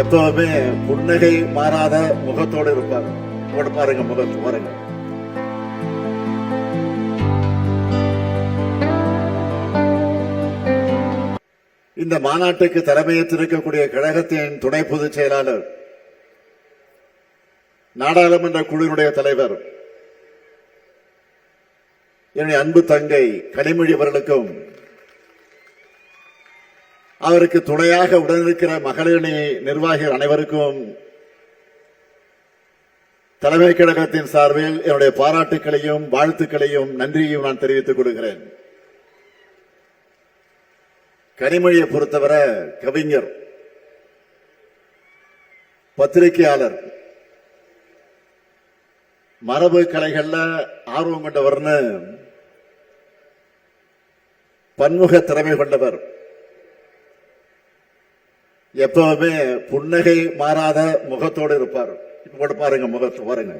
எப்பவுமே புன்னகை மாறாத முகத்தோடு இருப்பார். போட்டு பாருங்க முகத்து பாருங்க. இந்த மாநாட்டுக்கு தலைமையேற்றிருக்கக்கூடிய கழகத்தின் துணை பொதுச் செயலாளர் நாடாளுமன்ற குழுவினுடைய தலைவர் என்னுடைய அன்பு தங்கை கனிமொழி அவர்களுக்கும் அவருக்கு துணையாக உடனிருக்கிற மகளிரணி நிர்வாகிகள் அனைவருக்கும் தலைமை கழகத்தின் சார்பில் என்னுடைய பாராட்டுக்களையும் வாழ்த்துக்களையும் நன்றியையும் நான் தெரிவித்துக் கொள்கிறேன். கனிமொழியை பொறுத்தவரை கவிஞர் பத்திரிகையாளர் மரபு கலைகள்ல ஆர்வம் கொண்டவர்னு பன்முக திறமை கொண்டவர் எப்பவுமே புன்னகை மாறாத முகத்தோடு இருப்பார். இப்ப கூட பாருங்க முகத்தை பாருங்க.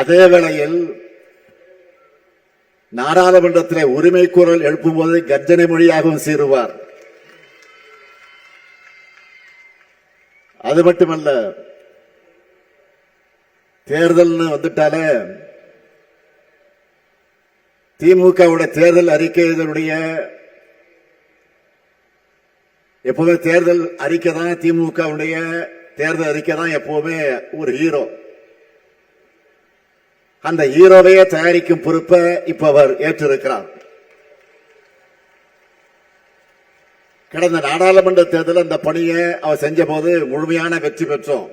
அதே வேளையில் நாடாளுமன்றத்திலே உரிமை குரல் எழுப்பும்போது கர்ஜனை மொழியாகவும் சீருவார். அது மட்டுமல்ல தேர்தல்னு வந்துட்டாலே திமுகவுடைய தேர்தல் அறிக்கை இதனுடைய எப்பவுமே தேர்தல் அறிக்கை தான் திமுகவுடைய தேர்தல் அறிக்கை தான் எப்பவுமே ஒரு ஹீரோ அந்த ஹீரோவையே தயாரிக்கும் பொறுப்பை இப்ப அவர் ஏற்றிருக்கிறார். கடந்த நாடாளுமன்ற தேர்தல் அந்த பணியை அவர் செஞ்ச போது முழுமையான வெற்றி பெற்றோம்.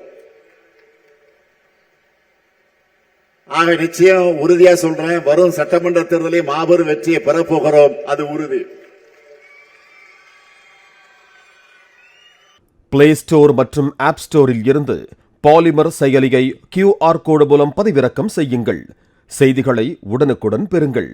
ஆக நிச்சயம் உறுதியா சொல்றேன் வரும் சட்டமன்ற தேர்தலில் மாபெரும் வெற்றியை பெறப்போகிறோம். அது உறுதி. பிளே ஸ்டோர் மற்றும் ஆப் ஸ்டோரில் இருந்து பாலிமர் செயலியை கியூஆர் கோடு மூலம் பதிவிறக்கம் செய்யுங்கள். செய்திகளை உடனுக்குடன் பெறுங்கள்.